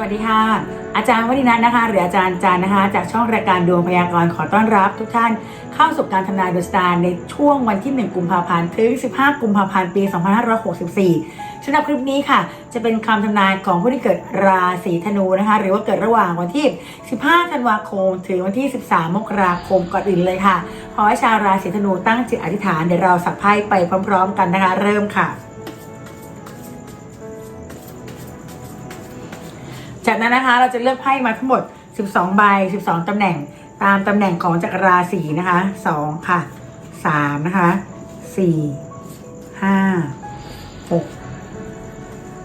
วัสดีค่ะ อาจารย์วัฒนัทนะคะ หรืออาจารย์จานนะคะ จากช่องรายการดวงพยากรณ์ขอต้อนรับทุกท่านเข้าสู่การทำนายดวงชะตาในช่วงวันที่ 1 กุมภาพันธ์ถึง 15 กุมภาพันธ์ปี 2564สำหรับคลิปนี้ค่ะ จะเป็นคำทำนายของผู้ที่เกิดราศีธนูนะคะ หรือว่าเกิดระหว่างวันที่ 15 ธันวาคม ถึงวันที่ 13 มกราคมก่อนอื่นเลยค่ะขอให้ชาวราศีธนูตั้งจิตอธิษฐานเดี๋ยวเราสักไพ่ไปพร้อม ๆ กันนะคะ เริ่มค่ะ นั้นนะคะ เราจะเลือกไพ่มาทั้งหมด 12 ใบ 12 ตำแหน่ง ตามตำแหน่งของจักรราศีนะคะ 2 ค่ะ 3 นะคะ 4 5 6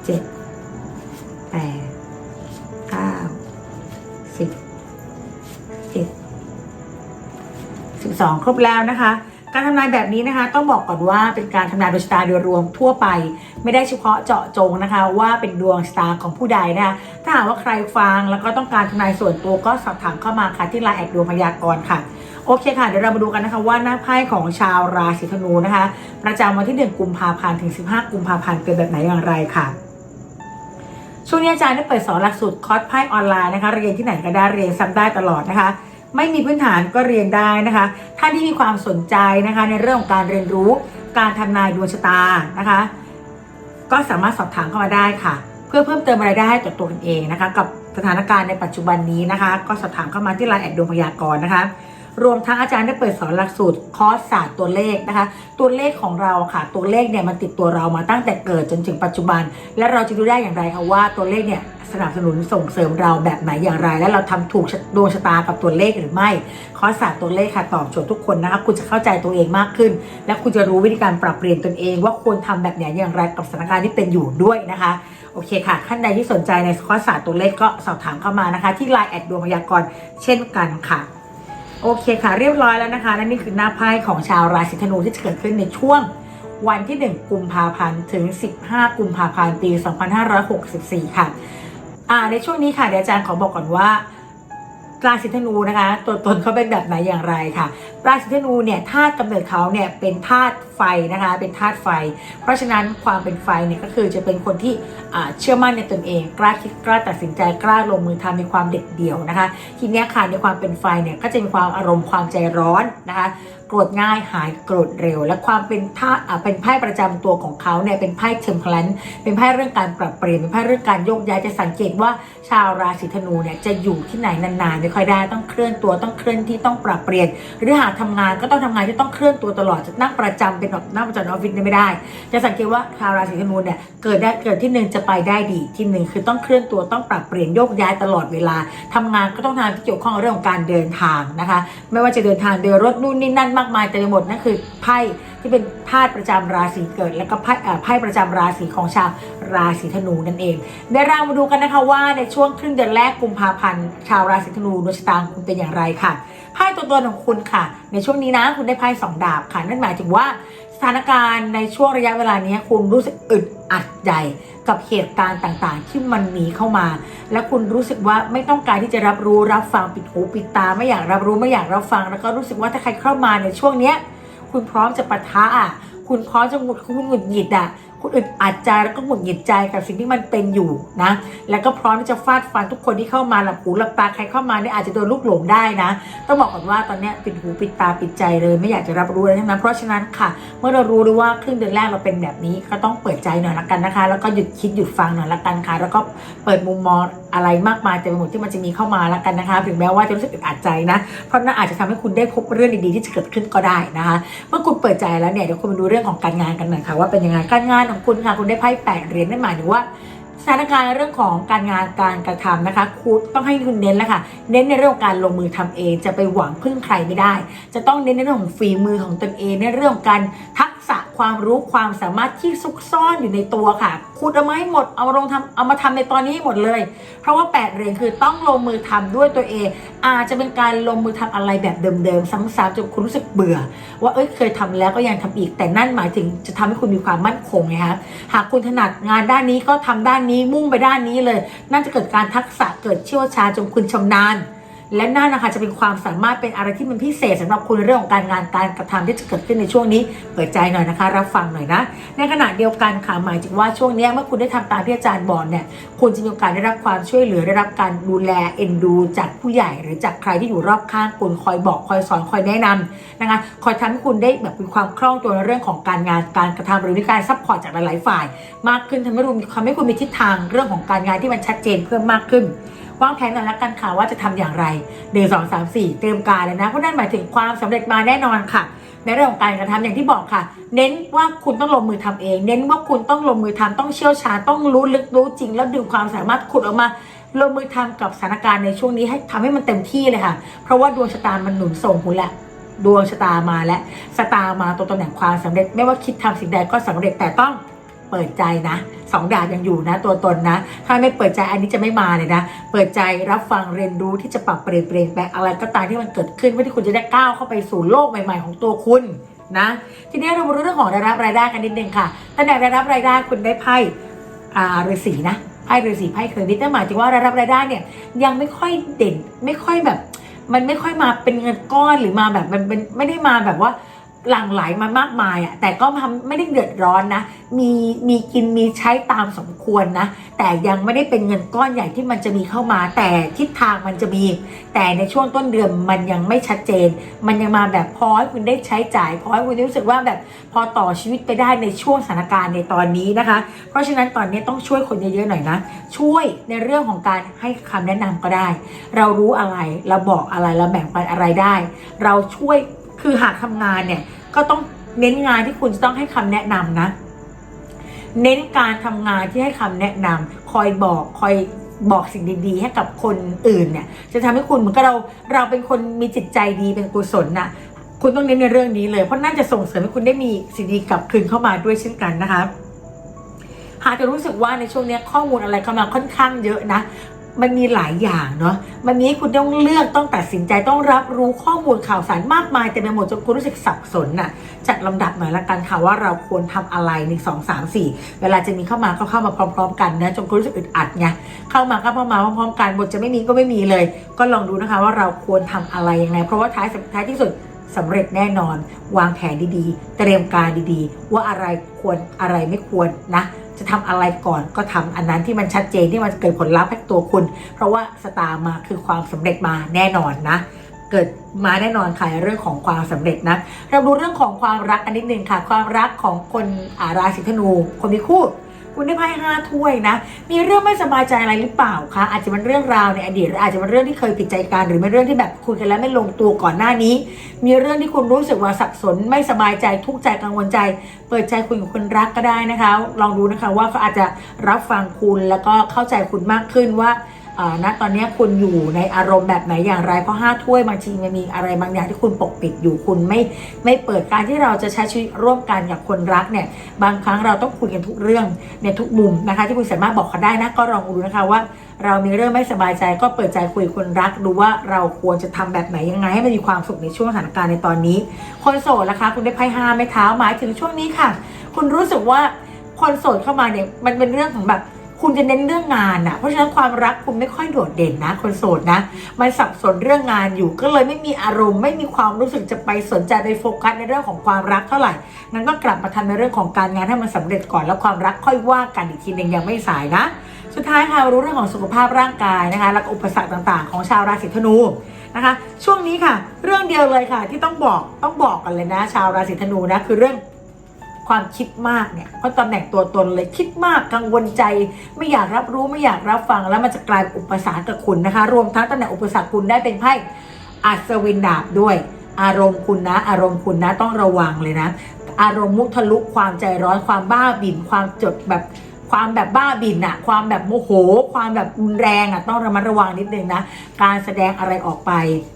7 8 9 10 11 12 ครบแล้วนะคะ การทำนายแบบนี้นะคะ ต้องบอกก่อนว่าเป็นการทำนายดวงชะตาโดยรวมทั่วไป ไม่ได้เฉพาะเจาะจงนะคะ ว่าเป็นดวงชะตาของผู้ใดนะคะถ้าหากว่าใครฟังแล้วก็ต้องการทำนายส่วนตัวก็สอบถามเข้ามาค่ะที่ไลน์แอดดวงพยากรณ์ค่ะโอเคค่ะ เดี๋ยวเรามาดูกันนะคะว่าหน้าไพ่ของชาวราศีธนูนะคะ ประจำวันที่ 1 กุมภาพันธ์ถึง 15 กุมภาพันธ์เป็นแบบไหนอย่างไรค่ะช่วงนี้อาจารย์ได้เปิดสอนหลักสูตรคอร์สไพ่ออนไลน์นะคะเรียนที่ไหนก็ได้เรียนซ้ำได้ตลอดนะคะ ไม่มีพื้นฐานก็เรียนได้นะคะ ท่านที่มีความสนใจนะคะ ในเรื่องของการเรียนรู้ การทำนายดวงชะตานะคะ ก็สามารถสอบถามเข้ามาได้ค่ะ เพื่อเพิ่มเติมรายได้ให้กับตัวกันเองนะคะ กับสถานการณ์ในปัจจุบันนี้นะคะ ก็สอบถามเข้ามาที่ไลน์แอดดวงพยากรณ์นะคะ รวมทั้งอาจารย์ได้เปิดสอนหลักสูตรคอร์สศาสตร์ตัวเลขนะคะ ตัวเลขของเราค่ะ ตัวเลขเนี่ยมันติดตัวเรามาตั้งแต่เกิดจนถึงปัจจุบัน และเราจะดูได้อย่างไรคะว่าตัวเลขเนี่ยสนับสนุนส่งเสริมเราแบบไหนอย่างไร และเราทำถูกดวงชะตากับตัวเลขหรือไม่คอร์สศาสตร์ตัวเลขค่ะตอบโจทย์ทุกคนนะคะคุณจะเข้าใจตัวเองมากขึ้น และคุณจะรู้วิธีการปรับเปลี่ยนตนเอง ว่าควรทำแบบไหนอย่างไรกับสถานการณ์ที่เป็นอยู่ด้วยนะคะโอเคค่ะท่านใดที่สนใจในคอร์สศาสตร์ตัวเลขก็สอบถามเข้ามานะคะ ที่ไลน์แอดดวงพยากรณ์เช่นกันค่ะ โอเคค่ะ เรียบร้อยแล้วนะคะและนี่คือหน้าไพ่ของชาวราศีธนูที่จะเกิดขึ้นในช่วงวันที่ 1 กุมภาพันธ์ถึง 15 กุมภาพันธ์ปี 2564 ค่ะ อ่าในช่วงนี้ค่ะเดี๋ยวอาจารย์ขอบอกก่อนว่า ราศีธนูนะคะ ตัวตนเขาเป็นแบบไหนอย่างไรค่ะ ราศีธนูเนี่ยธาตุกำเนิดเขาเนี่ยเป็นธาตุไฟนะคะ เป็นธาตุไฟ เพราะฉะนั้นความเป็นไฟเนี่ยก็คือจะเป็นคนที่เชื่อมั่นในตนเอง กล้าคิดกล้าตัดสินใจกล้าลงมือทำมีความเด็ดเดี่ยวนะคะ ทีนี้ค่ะในความเป็นไฟเนี่ยก็จะมีความอารมณ์ความใจร้อนนะคะโกรธง่ายหายโกรธเร็ว และความเป็นท่าเป็นไพ่ประจำตัวของเขาเนี่ยเป็นไพ่เทมเพลนเป็นไพ่เรื่องการปรับเปลี่ยนเป็นไพ่เรื่องการโยกย้ายจะสังเกตว่าชาวราศีธนูเนี่ยจะอยู่ที่ไหนนานๆไม่ค่อยได้ต้องเคลื่อนตัวต้องเคลื่อนที่ต้องปรับเปลี่ยน หรือหากทำงานก็ต้องทำงานที่ต้องเคลื่อนตัวตลอดจะนั่งประจำเป็นแบบนั่งประจำนออฟฟิศไม่ได้ จะสังเกตว่าชาวราศีธนูเนี่ยเกิดได้เกิดที่หนึ่งจะไปได้ดีที่หนึ่งคือต้องเคลื่อนตัวต้องปรับเปลี่ยนโยกย้ายตลอดเวลาทำงานก็ต้องทำที่เกี่ยวข้องเรื่องของการเดินทางนะคะ ไม่ว่าจะเดินทางเดินรถนู่นนี่นั่นมากมายเต็มไปหมดนั่นคือไพ่ที่เป็นพาดประจำราศีเกิด แล้วก็ไพ่เอ่อไพ่ประจำราศีของชาวราศีธนูนั่นเองเดี๋ยวเรามาดูกันนะคะว่าในช่วงครึ่งเดือนแรกกุมภาพันธ์ชาวราศีธนูดวงชะตาของคุณเป็นอย่างไรค่ะไพ่ตัวตนของคุณค่ะ ในช่วงนี้นะคุณได้ไพ่สองดาบค่ะนั่นหมายถึงว่า สถานการณ์ในช่วงระยะเวลานี้คุณรู้สึกอึดอัดใจกับเหตุการณ์ต่างๆ ที่มันมีเข้ามา และคุณรู้สึกว่าไม่ต้องการที่จะรับรู้รับฟังปิดหูปิดตา ไม่อยากรับรู้ไม่อยากรับฟัง แล้วก็รู้สึกว่าถ้าใครเข้ามาในช่วงเนี้ย คุณพร้อมจะปะทะอะคุณพร้อมจะหงุดคุณหงุดหงิดอะคุณอึดอัดใจแล้วก็หงุดหงิดใจกับสิ่งที่มันเป็นอยู่นะ แล้วก็พร้อมที่จะฟาดฟันทุกคนที่เข้ามาหลับหูหลับตาใครเข้ามาเนี่ยอาจจะโดนลูกหลงได้นะ ต้องบอกก่อนว่าตอนเนี้ยปิดหูปิดตาปิดใจเลยไม่อยากจะรับรู้อะไรทั้งนั้นเพราะฉะนั้นค่ะ เมื่อเรารู้รู้ว่าครึ่งเดือนแรกเราเป็นแบบนี้ก็ต้องเปิดใจหน่อยละกันนะคะ แล้วก็หยุดคิดหยุดฟังหน่อยละกันค่ะ แล้วก็เปิดมุมมองอะไรมากมายเต็มไปหมดที่มันจะมีเข้ามาละกันนะคะ ถึงแม้ว่าจะรู้สึกอึดอัดใจนะเพราะนั่นอาจจะทำให้คุณได้พบเรื่องดีๆที่จะเกิดขึ้นก็ได้นะคะ เมื่อคุณเปิดใจแล้วเนี่ยเดี๋ยวคุณมาดูเรื่องของการงานกันหน่อยค่ะว่าเป็นยังไงการงานของคุณค่ะคุณได้ไพ่แปดเหรียญนั่นหมายถึงว่าสถานการณ์เรื่องของการงานการกระทำนะคะคุณต้องให้คุณเน้นแล้วค่ะ เน้นในเรื่องของการลงมือทำเอง จะไปหวังพึ่งใครไม่ได้ จะต้องเน้นในเรื่องของฝีมือของตนเองในเรื่องของการทักษะ ความรู้ความสามารถที่ซุกซ่อนอยู่ในตัวค่ะคุณเอามาให้หมดเอาลงทำเอามาทำในตอนนี้ให้หมดเลย เพราะว่าแปดเหรียญคือต้องลงมือทำด้วยตัวเอง อาจจะเป็นการลงมือทำอะไรแบบเดิมๆซ้ำๆจนคุณรู้สึกเบื่อ ว่าเอ้ยเคยทำแล้วก็ยังทำอีก แต่นั่นหมายถึงจะทำให้คุณมีความมั่นคงไงคะหากคุณถนัดงานด้านนี้ก็ทำด้านนี้มุ่งไปด้านนี้เลยน่าจะเกิดการทักษะเกิดเชี่ยวชาญจนคุณชำนาญ และนั่นนะคะจะเป็นความสามารถเป็นอะไรที่มันพิเศษสำหรับคุณในเรื่องของการงานการกระทำที่จะเกิดขึ้นในช่วงนี้เปิดใจหน่อยนะคะ รับฟังหน่อยนะ ในขณะเดียวกันค่ะหมายถึงว่าช่วงนี้เมื่อคุณได้ทำตามที่อาจารย์บอกเนี่ยคุณจะมีโอกาสได้รับความช่วยเหลือได้รับการดูแลเอ็นดู จากผู้ใหญ่หรือจากใครที่อยู่รอบข้างคุณคอยบอกคอยสอนคอยแนะนำนะคะคอยทำให้คุณได้แบบมีความคล่องตัวในเรื่องของการงานการกระทำหรือมีการซัพพอร์ตจากหลายๆฝ่าย มากขึ้นทำให้รู้ทำให้คุณมีทิศทางเรื่องของการงานที่มันชัดเจนเพิ่มมากขึ้น วางแผนหน่อยละกันค่ะว่าจะทำอย่างไรหนึ่งสองสามสี่เตรียมการเลยนะเพราะนั่นหมายถึงความสำเร็จมาแน่นอนค่ะ ในเรื่องของการกระทำอย่างที่บอกค่ะ เน้นว่าคุณต้องลงมือทำเอง เน้นว่าคุณต้องลงมือทำต้องเชี่ยวชาญต้องรู้ลึกรู้จริง แล้วดึงความสามารถขุดออกมาลงมือทำกับสถานการณ์ในช่วงนี้ให้ทำให้มันเต็มที่เลยค่ะ เพราะว่าดวงชะตามันหนุนส่งคุณแหละดวงชะตามาและชะตามาตัวตำแหน่งความสำเร็จ ไม่ว่าคิดทำสิ่งใดก็สำเร็จแต่ต้อง เปิดใจนะสองดาบยังอยู่นะ ตัวตนนะ ถ้าไม่เปิดใจอันนี้จะไม่มาเลยนะ เปิดใจรับฟังเรียนรู้ที่จะปรับเปลี่ยนเปลี่ยนแปลงอะไรก็ตามที่มันเกิดขึ้นเพื่อที่คุณจะได้ก้าวเข้าไปสู่โลกใหม่ ๆ ของตัวคุณนะ ทีนี้เรามารู้เรื่องของรายรับรายได้กันนิดนึงค่ะตำแหน่งรายรับรายได้คุณได้ไพ่อ่าฤาษีนะไพ่ฤาษีไพ่เคยนิดนั่นหมายถึงว่ารายรับรายได้เนี่ยยังไม่ค่อยเด่นไม่ค่อยแบบ มันไม่ค่อยมาเป็นเงินก้อนหรือมาแบบมันเป็นไม่ได้มาแบบว่า หลั่งไหลมามากมายอะ่ะแต่ก็ทำไม่ได้เดือดร้อนนะ มีมีกินมีใช้ตามสมควรนะ แต่ยังไม่ได้เป็นเงินก้อนใหญ่ที่มันจะมีเข้ามา แต่ทิศทางมันจะมี แต่ในช่วงต้นเดือนมันยังไม่ชัดเจน มันยังมาแบบพอให้คุณได้ใช้จ่ายพอให้คุณรู้สึกว่าแบบพอต่อชีวิตไปได้ในช่วงสถานการณ์ในตอนนี้นะคะ เพราะฉะนั้นตอนนี้ต้องช่วยคนเยอะๆหน่อยนะ ช่วยในเรื่องของการให้คำแนะนำก็ได้ เรารู้อะไรเราบอกอะไรเราแบ่งปันอะไรได้ เราช่วย คือหากทำงานเนี่ยก็ต้องเน้นงานที่คุณจะต้องให้คำแนะนำนะ เน้นการทำงานที่ให้คำแนะนำคอยบอกคอยบอกสิ่งดีๆ ให้กับคนอื่นเนี่ย จะทำให้คุณเหมือนกับเราเราเป็นคนมีจิตใจดีเป็นกุศลน่ะคุณต้องเน้นในเรื่องนี้เลยเพราะน่าจะส่งเสริมให้คุณได้มีสิ่งดีกลับคืนเข้ามาด้วยเช่นกันนะคะหากจะรู้สึกว่าในช่วงนี้ข้อมูลอะไรเข้ามาค่อนข้างเยอะนะ มันมีหลายอย่างเนาะมันมีให้คุณต้องเลือกต้องตัดสินใจต้องรับรู้ข้อมูลข่าวสารมากมายแต่ไปหมดจนคุณรู้สึกสับสนน่ะจัดลำดับหน่อยละกันค่ะว่าเราควรทำอะไรหนึ่งสองสามสี่เวลาจะมีเข้ามาก็เข้ามาพร้อม ๆ กันนะจนคุณรู้สึกอึดอัดไงเข้ามาก็เข้ามาพร้อมๆ กันบทจะไม่มีก็ไม่มีเลย ก็ลองดูนะคะว่าเราควรทำอะไรยังไงเพราะว่าท้ายสุดท้ายที่สุดสำเร็จแน่นอน วางแผนดีๆ เตรียมการดีๆ ว่าอะไรควรอะไรไม่ควรนะ จะทำอะไรก่อนก็ทำอันนั้นที่มันชัดเจนที่มันเกิดผลลัพธ์ให้ตัวคุณ เพราะว่าสตาร์มาคือความสำเร็จมาแน่นอนนะ เกิดมาแน่นอนค่ะเรื่องของความสำเร็จนะเราดูเรื่องของความรักกันนิดนึงค่ะ ความรักของคนอาราศีธนูคนมีคู่ คุณได้ไพ่ห้าถ้วยนะ มีเรื่องไม่สบายใจอะไรหรือเปล่าคะ อาจจะเป็นเรื่องราวในอดีตหรืออาจจะเป็นเรื่องที่เคยผิดใจกัน หรือเป็นเรื่องที่แบบคุยกันแล้วไม่ลงตัวก่อนหน้านี้ มีเรื่องที่คุณรู้สึกว่าสับสน ไม่สบายใจ ทุกข์ใจ กังวลใจ เปิดใจคุยกับคนรักก็ได้นะคะ ลองดูนะคะว่าเขาอาจจะรับฟังคุณแล้วก็เข้าใจคุณมากขึ้นว่า ณตอนนี้คุณอยู่ในอารมณ์แบบไหนอย่างไร เพราะห้าถ้วยบางทีมันมีอะไรบางอย่างที่คุณปกปิดอยู่คุณไม่ไม่เปิดการที่เราจะใช้ชีวิตร่วมกันกับคนรักเนี่ยบางครั้งเราต้องคุยกันทุกเรื่องในทุกมุมนะคะ ที่คุณสามารถบอกเขาได้นะก็ลองดูนะคะว่า เรามีเรื่องไม่สบายใจก็เปิดใจคุยกับคนรักดูว่าเราควรจะทำแบบไหนยังไงให้มันมีความสุขในช่วงสถานการณ์ในตอนนี้ คนโสดนะคะ คุณได้ไพ่ห้าไม้เท้าหมายถึงช่วงนี้ค่ะ คุณรู้สึกว่าคนโสดเข้ามาเนี่ยมันเป็นเรื่องของแบบ คุณจะเน้นเรื่องงานอะเพราะฉะนั้นความรักคุณไม่ค่อยโดดเด่นนะ คนโสดนะ มันสับสนเรื่องงานอยู่ก็เลยไม่มีอารมณ์ ไม่มีความรู้สึกจะไปสนใจไปโฟกัสในเรื่องของความรักเท่าไหร่งั้นก็กลับมาทำในเรื่องของการงานให้มันสำเร็จก่อนแล้วความรักค่อยว่ากันอีกทีหนึ่งยังไม่สายนะ สุดท้ายค่ะรู้เรื่องของสุขภาพร่างกายนะคะแล้วก็อุปสรรคต่างๆ ของชาวราศีธนูนะคะ ช่วงนี้ค่ะ เรื่องเดียวเลยค่ะ ที่ต้องบอกต้องบอกกันเลยนะ ชาวราศีธนูนะคือเรื่อง ความคิดมากเนี่ยเพราะตำแหน่งตัวตนเลยคิดมากกังวลใจ ไม่อยากรับรู้ไม่อยากรับฟังแล้วมันจะกลายเป็นอุปสรรคกับคุณนะคะ รวมทั้งตำแหน่งอุปสรรคคุณได้เป็นไพ่อัศวินดาบด้วย อารมณ์คุณนะ อารมณ์คุณนะต้องระวังเลยนะ อารมณ์มุทะลุความใจร้อนความบ้าบิ่นความจดแบบความแบบบ้าบิ่นอะความแบบโมโห ความแบบรุนแรงอะต้องระมัดระวังนิดนึงนะ การแสดงอะไรออกไป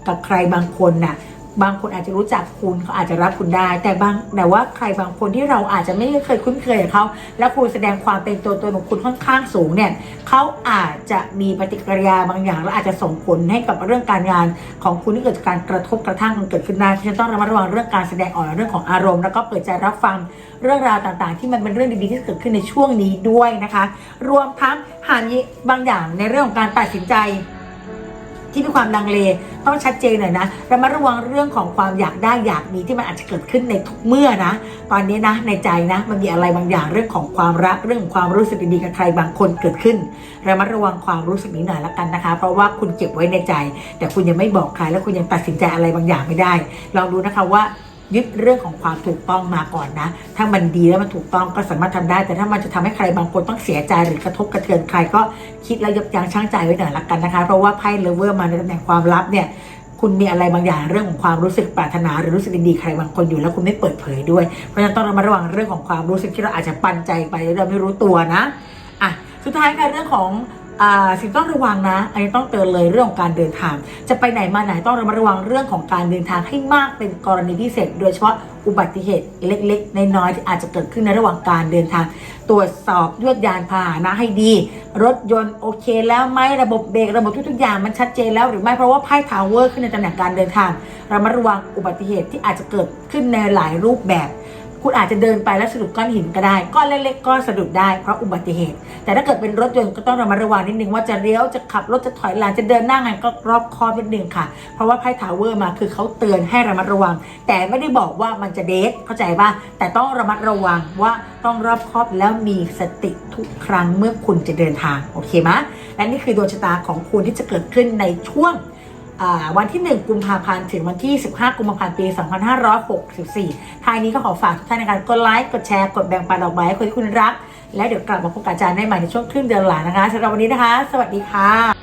กับใครบางคนน่ะ บางคนอาจจะรู้จักคุณเขาอาจจะรับคุณได้ แต่บางแต่ว่าใครบางคนที่เราอาจจะไม่เคยคุ้นเคยกับเขาแล้วคุณแสดงความเป็นตัวตนของคุณค่อนข้างสูงเนี่ยเขาอาจจะมีปฏิกิริยาบางอย่าง และอาจจะส่งผลให้กับเรื่องการงานของคุณที่เกิดจากการกระทบกระทั่งเกิดขึ้นได้ฉะนันต้องระมัดระวังเรื่องการแสดงออกเรื่องของอารมณ์แล้วก็เปิดใจรับฟังเรื่องราวต่างๆ ที่มันเป็นเรื่องดีๆที่เกิดขึ้นในช่วงนี้ด้วยนะคะ รวมทั้งหากมีบางอย่างในเรื่องของการตัดสินใจ ที่มีความลังเลต้องชัดเจนหน่อยนะระมัดระวังเรื่องของความอยากได้อยากมีที่มันอาจจะเกิดขึ้นในทุกเมื่อนะ ตอนนี้นะในใจนะมันมีอะไรบางอย่างเรื่องของความรักเรื่องของความรู้สึกดีๆกับใครบางคนเกิดขึ้น ระมัดระวังความรู้สึกนี้หน่อยละกันนะคะ เพราะว่าคุณเก็บไว้ในใจ แต่คุณยังไม่บอกใคร และคุณยังตัดสินใจอะไรบางอย่างไม่ได้ลองดูนะคะว่า ยึดเรื่องของความถูกต้องมาก่อนนะ ถ้ามันดีแล้วมันถูกต้องก็สามารถทำได้ แต่ถ้ามันจะทำให้ใครบางคนต้องเสียใจหรือกระทบกระเทือนใครก็คิดแล้วยับยั้งชั่งใจไว้หน่อยละกันนะคะ เพราะว่าไพ่เลเวอร์มาในตำแหน่งความลับเนี่ยคุณมีอะไรบางอย่างเรื่องของความรู้สึกปรารถนาหรือรู้สึกดีๆใครบางคนอยู่แล้วคุณไม่เปิดเผยด้วย เพราะฉะนั้นต้องระมัดระวังเรื่องของความรู้สึกที่เราอาจจะปันใจไปโดยเราไม่รู้ตัวนะอะสุดท้ายค่ะเรื่องของ สิ่งต้องระวังนะ อันนี้ต้องเตือนเลยเรื่องของการเดินทาง จะไปไหนมาไหนต้องระมัดระวังเรื่องของการเดินทางให้มากเป็นกรณีพิเศษ โดยเฉพาะอุบัติเหตุเล็ก ๆ น้อยๆที่อาจจะเกิดขึ้นในระหว่างการเดินทาง ตรวจสอบยวดยานพาหนะให้ดี รถยนต์โอเคแล้วไหมระบบเบรกระบบทุกๆอย่างมันชัดเจนแล้วหรือไม่เพราะว่าไพ่ทาวเวอร์ขึ้นในตำแหน่งการเดินทางระมัดระวังอุบัติเหตุที่อาจจะเกิดขึ้นในหลายรูปแบบ คุณอาจจะเดินไปแล้วสะดุดก้อนหินก็ได้ ก้อนเล็กๆก็สะดุดได้เพราะอุบัติเหตุ แต่ถ้าเกิดเป็นรถยนต์ก็ต้องระมัดระวังนิดนึงว่าจะเลี้ยวจะขับรถจะถอยหลังจะเดินหน้าไงก็รอบคอบนิดนึงค่ะ เพราะว่าไพ่ทาวเวอร์มาคือเขาเตือนให้ระมัดระวัง แต่ไม่ได้บอกว่ามันจะเดทเข้าใจป่ะแต่ต้องระมัดระวังว่าต้องรอบคอบแล้วมีสติทุกครั้งเมื่อคุณจะเดินทางโอเคไหมและนี่คือดวงชะตาของคุณที่จะเกิดขึ้นในช่วง วันที่ 1 กุมภาพันธ์ถึงวันที่ 15 กุมภาพันธ์ปี 2564 ทายนี้ก็ขอฝากทุกท่านในการกดไลค์กดแชร์กดแบ่งปันออกไปให้คนที่คุณรัก และเดี๋ยวกลับมาพบกับอาจารย์ได้ใหม่ในช่วงครึ่งเดือนหลังนะคะสำหรับวันนี้นะคะ สวัสดีค่ะ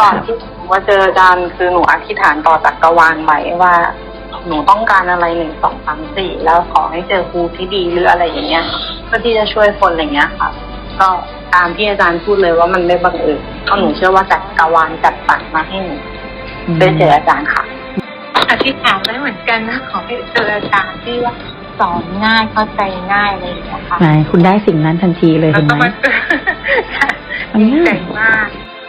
ก่อนที่หนูมาเจออาจารย์คือหนูอธิษฐานต่อจักรวาลไว้ว่า หนูต้องการอะไรหนึ่งสองสามสี่แล้วขอให้เจอครูที่ดีหรืออะไรอย่างเงี้ยเพื่อที่จะช่วยคนอะไรเงี้ยค่ะ ก็ตามที่อาจารย์พูดเลยว่ามันไม่บังเอิญเพราะหนูเชื่อว่าจักรวาลจัดสรรมาให้หนูได้เจออาจารย์ค่ะ อธิษฐานไว้เหมือนกันนะขอให้เจออาจารย์ที่ว่าสอนง่ายเข้าใจง่ายอะไรอย่างเงี้ยค่ะไหนคุณได้สิ่งนั้นทันทีเลยแล้วเห็นก็ไหม มาเจอ ดีใจมาก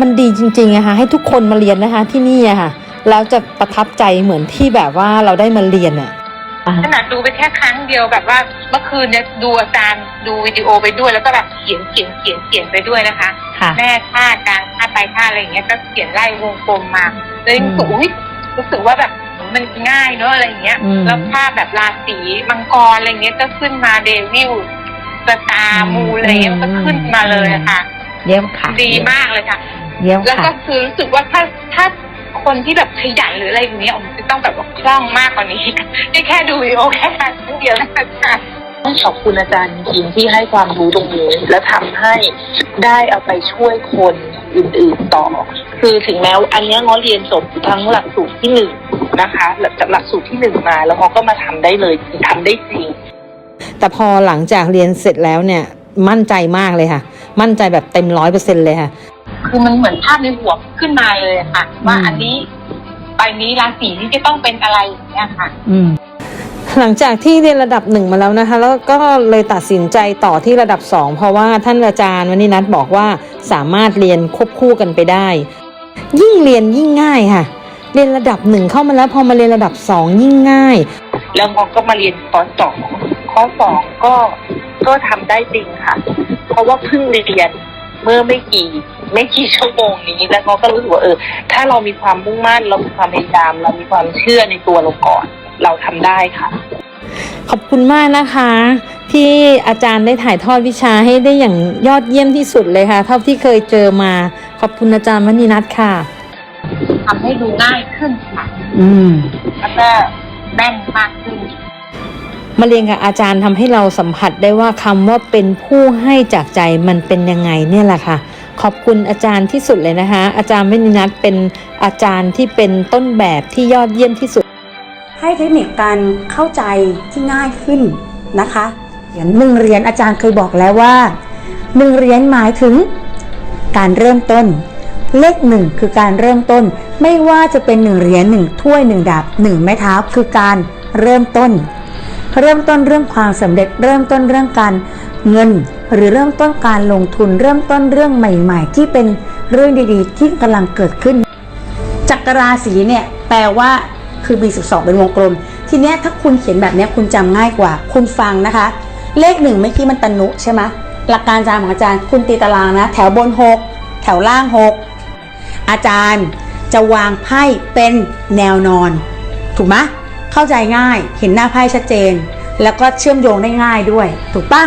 มันดีจริงๆอะค่ะให้ทุกคนมาเรียนนะคะที่นี่อะค่ะแล้วจะประทับใจเหมือนที่แบบว่าเราได้มาเรียนอะขนาดดูไปแค่ครั้งเดียวแบบว่าเมื่อคืนเนี่ยดูอาจารย์ดูวิดีโอไปด้วย แล้วก็แบบเขียนเขียนเขียนเขียนไปด้วยนะคะค่ะแม่ท่าการท่าไปท่าอะไรอย่างเงี้ยก็เขียนไล่วงกลมมาเลยรู้สึกอุ๊ยรู้สึกว่าแบบมันง่ายเนอะอะไรอย่างเงี้ยอืมแล้วภาพแบบราศีมังกรอะไรเงี้ยก็ขึ้นมาเดวิลสตาร์มูอะไรเงี้ยมันก็ขึ้นมาเลยอะค่ะเยี่ยมค่ะ ดีมากเลยค่ะ เยี่ยมแล้วค่ะ ก็คือรู้สึกว่าถ้าถ้าคนที่แบบขยันหรืออะไรอย่างเงี้ยผมจะต้องแบบว่าคล่องมากกว่านี้นี่แค่ดูวิดีโอแค่ครั้งเดียวนะคะต้องขอบคุณอาจารย์จริงๆที่ให้ความรู้ตรงนี้ และทำให้ได้เอาไปช่วยคนอื่นๆต่อ คือถึงแม้ว่าอันเนี้ยง้อเรียนจบทั้งหลักสูตรที่หนึ่งนะคะหลังจากหลักสูตรที่หนึ่งมา แล้วเขาก็มาทำได้เลยทำได้จริง แต่พอหลังจากเรียนเสร็จแล้วเนี่ยมั่นใจมากเลยค่ะ มั่นใจแบบเต็มร้อยเปอร์เซ็นเลยค่ะ คือมันเหมือนภาพในหัวขึ้นมาเลยค่ะ ว่าอืมอันนี้ใบนี้ราศีนี้จะต้องเป็นอะไรอย่างเงี้ยค่ะ อืมหลังจากที่เรียนระดับหนึ่งมาแล้วนะคะ แล้วก็เลยตัดสินใจต่อที่ระดับสองเพราะว่าท่านอาจารย์วันนี้นัดบอกว่าสามารถเรียนควบคู่กันไปได้ ยิ่งเรียนยิ่งง่ายค่ะ เรียนระดับหนึ่งเข้ามาแล้วพอมาเรียนระดับสองยิ่งง่าย แล้วงอก็มาเรียนข้อสองข้อสองก็ก็ทำได้จริงค่ะ เพราะว่าเพิ่งเรียนเมื่อไม่กี่ ไม่กี่ชั่วโมงนี้แล้วงอก็รู้สึกว่าเออ ถ้าเรามีความมุ่งมั่นเรามีความพยายาม เรามีความเชื่อในตัวเราก่อน เราทำได้ค่ะ ขอบคุณมากนะคะ ที่อาจารย์ได้ถ่ายทอดวิชาให้ได้อย่างยอดเยี่ยมที่สุดเลยค่ะ เท่าที่เคยเจอมา ขอบคุณอาจารย์มณีนัทค่ะทำให้ดูง่ายขึ้นค่ะ อืมแล้วก็แม่นมากขึ้นมาเรียนกับอาจารย์ทำให้เราสัมผัสได้ว่าคำว่าเป็นผู้ให้จากใจมันเป็นยังไงเนี่ยแหละค่ะ ขอบคุณอาจารย์ที่สุดเลยนะคะ อาจารย์มณีนัทเป็นอาจารย์ที่เป็นต้นแบบที่ยอดเยี่ยมที่สุด ให้เทคนิคการเข้าใจที่ง่ายขึ้นนะคะอย่างหนึ่งเหรียญอาจารย์เคยบอกแล้วว่าหนึ่งเหรียญหมายถึงการเริ่มต้น เลขหนึ่งคือการเริ่มต้น ไม่ว่าจะเป็นหนึ่งเหรียญหนึ่งถ้วยหนึ่งดาบหนึ่งไม้เท้าคือการเริ่มต้น เริ่มต้นเรื่องความสำเร็จเริ่มต้นเรื่องการ เงินหรือเริ่มต้นการลงทุนเริ่มต้นเรื่องใหม่ ๆ ที่เป็นเรื่องดีๆ ที่กำลังเกิดขึ้น จักรราศีเนี่ยแปลว่าคือมี12 เป็นวงกลม ทีเนี้ยถ้าคุณเขียนแบบเนี้ยคุณจำง่ายกว่า คุณฟังนะคะ เลขหนึ่งเมื่อกี้มันตนุใช่ไหมหลักการจารย์ของอาจารย์คุณตีตารางนะ แถวบน 6 แถวล่าง 6 อาจารย์จะวางไพ่เป็นแนวนอน ถูกไหมเข้าใจง่ายเห็นหน้าไพ่ชัดเจน แล้วก็เชื่อมโยงได้ง่ายด้วย ถูกปะ